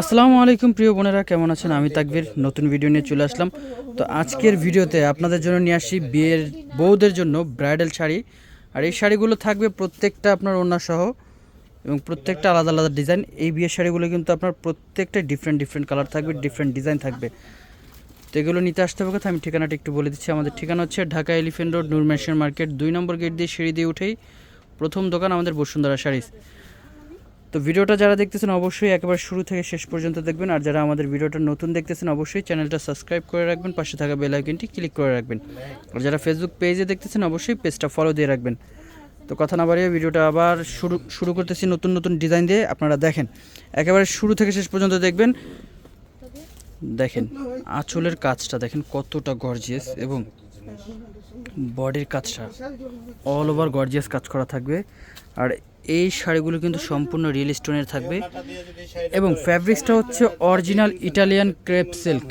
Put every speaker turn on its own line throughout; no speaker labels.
আসসালামু আলাইকুম, প্রিয় বোনেরা, কেমন আছেন? আমি তাকবির, নতুন ভিডিও নিয়ে চলে আসলাম। তো আজকের ভিডিওতে আপনাদের জন্য নিয়ে আসি বিয়ের বউদের জন্য ব্রাইডাল শাড়ি। আর এই শাড়িগুলো থাকবে প্রত্যেকটা আপনার ওড়না সহ এবং প্রত্যেকটা আলাদা আলাদা ডিজাইন। এই বিয়ের শাড়িগুলো কিন্তু আপনার প্রত্যেকটা ডিফারেন্ট ডিফারেন্ট কালার থাকবে ডিফারেন্ট ডিজাইন থাকবে। তো এগুলো নিতে আসতে হবে কথা, আমি ঠিকানাটা একটু বলে দিচ্ছি। আমাদের ঠিকানা হচ্ছে Dhaka elephant road, Noor market, দুই নম্বর গেট দিয়ে সিঁড়ি দিয়ে উঠেই প্রথম দোকান আমাদের বসুন্ধরা শাড়িস। তো ভিডিওটা যারা দেখতেছেন অবশ্যই একেবারে শুরু থেকে শেষ পর্যন্ত দেখবেন, আর যারা আমাদের ভিডিওটা নতুন দেখতেছেন অবশ্যই চ্যানেলটা সাবস্ক্রাইব করে রাখবেন, পাশে থাকা বেল আইকনটি ক্লিক করে রাখবেন। আর যারা ফেসবুক পেজে দেখতেছেন অবশ্যই পেজটা ফলো দিয়ে রাখবেন। তো কথা না বাড়িয়ে ভিডিওটা আবার শুরু শুরু করতেছি নতুন নতুন ডিজাইন দিয়ে, আপনারা দেখেন। একেবারে শুরু থেকে শেষ পর্যন্ত দেখবেন। দেখেন, আঁচলের কাজটা দেখেন কতটা গর্জিয়াস এবং বডির কাজটা অল ওভার গর্জিয়াস কাজ করা থাকবে। আর এই শাড়িগুলো কিন্তু সম্পূর্ণ রিয়েল স্টোনের থাকবে। এবং ফ্যাব্রিক্সটা হচ্ছে original Italian crepe silk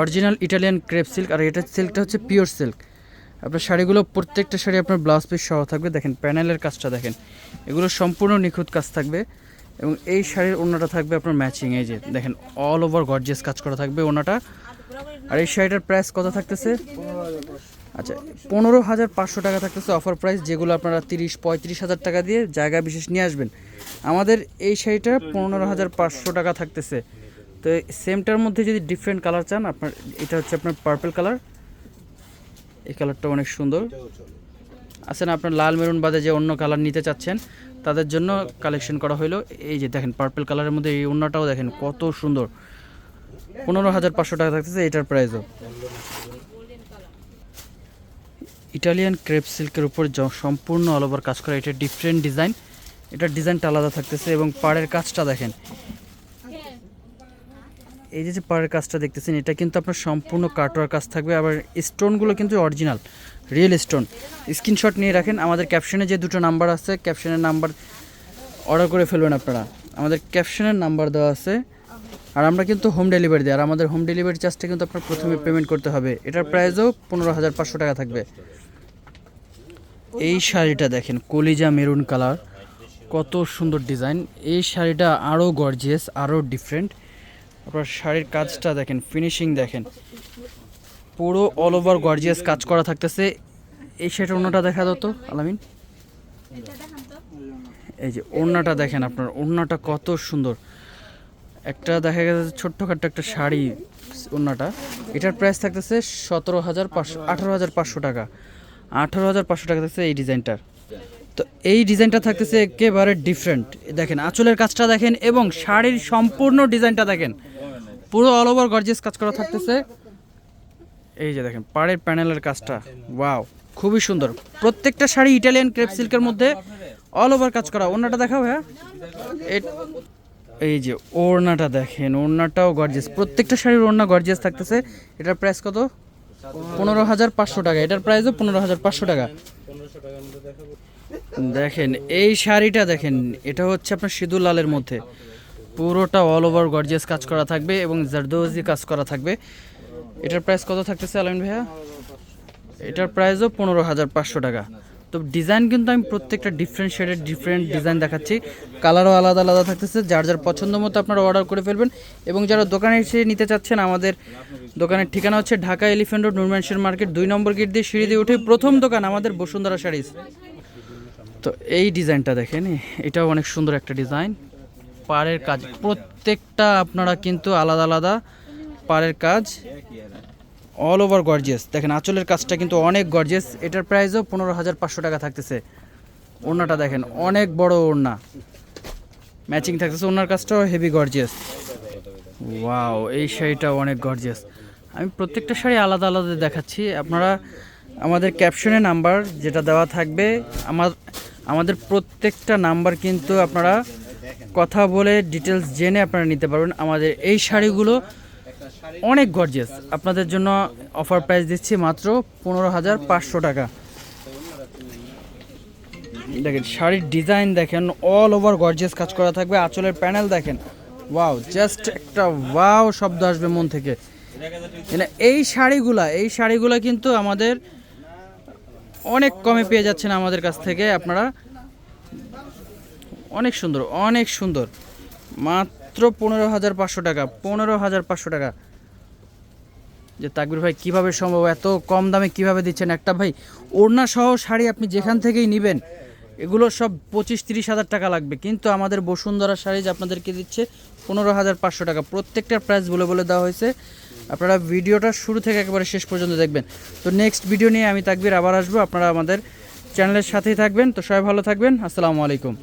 original Italian crepe silk আর এটা সিল্কটা হচ্ছে পিওর সিল্ক আপনার শাড়িগুলো, প্রত্যেকটা শাড়ি আপনার ব্লাউজ পিস সহ থাকবে। দেখেন প্যানেলের কাজটা দেখেন। এগুলো সম্পূর্ণ নিখুঁত কাজ থাকবে। এবং এই শাড়ির ওনাটা থাকবে আপনার ম্যাচিং এই যে দেখেন অল ওভার গর্জিয়াস কাজ করা থাকবে ওনাটা আর এই শাড়িটার প্রাইস কত থাকতেছে? আচ্ছা পনেরো হাজার পাঁচশো টাকা থাকতেছে অফার প্রাইস যেগুলো আপনারা তিরিশ, পঁয়ত্রিশ হাজার টাকা দিয়ে জায়গা বিশেষ নিয়ে আসবেন। আমাদের এই শাড়িটা পনেরো হাজার পাঁচশো টাকা থাকতেছে। তো সেমটার মধ্যে যদি ডিফারেন্ট কালার চান, আপনার, এটা হচ্ছে আপনার পার্পল কালার এই কালারটা অনেক সুন্দর। আছেন আপনার লাল মেরুন বাদে যে অন্য কালার নিতে চাচ্ছেন, তাদের জন্য কালেকশন করা হলো এই যে দেখেন পার্পল কালারের মধ্যে এই অন্যটাও দেখেন, কত সুন্দর। পনেরো হাজার পাঁচশো টাকা থাকতেছে, এটার প্রাইসও ইটালিয়ান ক্রেপ সিল্কের উপর সম্পূর্ণ অল ওভার কাজ করা। এটা ডিফারেন্ট ডিজাইন এটার ডিজাইনটা আলাদা থাকতেছে এবং পাড়ের কাজটা দেখেন। এই যে যে পাড়ের কাজটা দেখতেছেন, এটা কিন্তু আপনার সম্পূর্ণ কাটোয়ার কাজ থাকবে। আবার স্টোনগুলো কিন্তু অরিজিনাল রিয়েল স্টোন স্ক্রিনশট নিয়ে রাখেন। আমাদের ক্যাপশনে যে দুটো নাম্বার আছে ক্যাপশনের নাম্বার অর্ডার করে ফেলবেন আপনারা। আমাদের ক্যাপশনের নাম্বার দেওয়া আছে। আর আমরা কিন্তু হোম ডেলিভারি দিই। আর আমাদের হোম ডেলিভারি চার্জটা কিন্তু আপনার প্রথমে পেমেন্ট করতে হবে। এটার প্রাইসও পনেরো হাজার পাঁচশো টাকা থাকবে। এই শাড়িটা দেখেন কলিজা মেরুন কালার। কত সুন্দর ডিজাইন। এই শাড়িটা আরও গর্জিয়াস আরও ডিফারেন্ট আপনার শাড়ির কাজটা দেখেন ফিনিশিং দেখেন। পুরো অল ওভার গর্জিয়াস কাজ করা থাকতেছে। এই শাড়ির ওড়নাটা দেখা দাও তো আলামিন। এই যে ওড়নাটা দেখেন আপনার ওড়নাটা কত সুন্দর। একটা দেখা গেছে ছোট্টখাট্ট একটা শাড়ি ওড়নাটা। এটার প্রাইস থাকতেছে সতেরো হাজার পাঁচশো আঠারো হাজার পাঁচশো টাকা। আঠারো হাজার পাঁচশো টাকা থাকছে এই ডিজাইনটার। তো এই ডিজাইনটা থাকতেছে একেবারে ডিফারেন্ট দেখেন, আঁচলের কাজটা দেখেন এবং শাড়ির সম্পূর্ণ ডিজাইনটা দেখেন। পুরো অল ওভার গর্জিয়াস কাজ করা থাকতেছে। এই যে দেখেন, পাড়ের প্যানেলের কাজটা। ওয়াও খুবই সুন্দর। প্রত্যেকটা শাড়ি ইটালিয়ান ক্রেপ সিল্কের মধ্যে অল ওভার কাজ করা। ওড়নাটা দেখাও হ্যাঁ এই যে ওড়নাটা দেখেন, ওড়নাটাও গর্জিয়াস প্রত্যেকটা শাড়ির ওড়না গর্জিয়াস থাকতেছে। এটার প্রাইস কত? পনেরো হাজার পাঁচশো টাকা। এটার প্রাইসও পনেরো হাজার পাঁচশো টাকা। দেখেন, এই শাড়িটা দেখেন, এটা হচ্ছে আপনার সিঁদুর লালের মধ্যে। পুরোটা অল ওভার গর্জিয়াস কাজ করা থাকবে এবং জারদোজি কাজ করা থাকবে। এটার প্রাইস কত থাকতেছে আলমিন ভাইয়া? এটার প্রাইসও পনেরো হাজার পাঁচশো টাকা। তো ডিজাইন কিন্তু আমি প্রত্যেকটা ডিফারেন্ট শেডের ডিফারেন্ট ডিজাইন দেখাচ্ছি। কালারও আলাদা আলাদা থাকতেছে, যার যার পছন্দ মতো আপনারা অর্ডার করে ফেলবেন। এবং যারা দোকানে এসে নিতে চাচ্ছেন, আমাদের দোকানের ঠিকানা হচ্ছে Dhaka elephant road Noor Mansion market দুই নম্বর গেট দিয়ে সিঁড়ি দিয়ে উঠে প্রথম দোকান আমাদের বসুন্ধরা শাড়িজ তো এই ডিজাইনটা দেখেন, এটাও অনেক সুন্দর একটা ডিজাইন পাড়ের কাজ, প্রত্যেকটা আপনারা কিন্তু আলাদা আলাদা পাড়ের কাজ। অল ওভার গর্জিয়াস দেখেন, আঁচলের কাজটা কিন্তু অনেক গর্জিয়াস এটার প্রাইসও পনেরো হাজার পাঁচশো টাকা থাকতেছে। ওড়নাটা দেখেন, অনেক বড় ওড়না। ম্যাচিং থাকতেছে ওনার কাজটাও হেভি গর্জিয়াস ওয়াও এই শাড়িটা অনেক গর্জিয়াস আমি প্রত্যেকটা শাড়ি আলাদা আলাদা দেখাচ্ছি। আপনারা আমাদের ক্যাপশনে নাম্বার যেটা দেওয়া থাকবে, আমার, আমাদের প্রত্যেকটা নাম্বার কিন্তু আপনারা কথা বলে ডিটেলস জেনে আপনারা নিতে পারবেন। আমাদের এই শাড়িগুলো অনেক গর্জিয়াস আপনাদের জন্য অফার প্রাইস দিচ্ছি মাত্র পনেরো হাজার পাঁচশো টাকা। দেখেন, শাড়ির ডিজাইন দেখেন অল ওভার গর্জিয়াস কাজ করা থাকবে। আঁচলের প্যানেল দেখেন। ওয়াও জাস্ট একটা ওয়াও শব্দ আসবে মন থেকে। মানে এই শাড়িগুলা এই শাড়িগুলা কিন্তু আমাদের অনেক কমে পেয়ে যাচ্ছেন আমাদের কাছ থেকে। আপনারা, অনেক সুন্দর অনেক সুন্দর। মাত্র মাত্র পনেরো হাজার পাঁচশো টাকা, পনেরো হাজার পাঁচশো টাকা। যে তাকবির ভাই, কীভাবে সম্ভব? এত কম দামে কীভাবে দিচ্ছেন? একটা ভাই, ওড়না সহ শাড়ি আপনি যেখান থেকেই নেবেন, এগুলো সব পঁচিশ তিরিশ হাজার টাকা লাগবে। কিন্তু আমাদের বসুন্ধরা শাড়ি যে আপনাদেরকে দিচ্ছে, পনেরো হাজার পাঁচশো টাকা। প্রত্যেকটার প্রাইস বলে বলে দেওয়া হয়েছে। আপনারা ভিডিওটা শুরু থেকে একেবারে শেষ পর্যন্ত দেখবেন। তো নেক্সট ভিডিও নিয়ে আমি তাকবির আবার আসব। আপনারা আমাদের চ্যানেলের সাথেই থাকবেন। তো সবাই ভালো থাকবেন। আসসালামু আলাইকুম।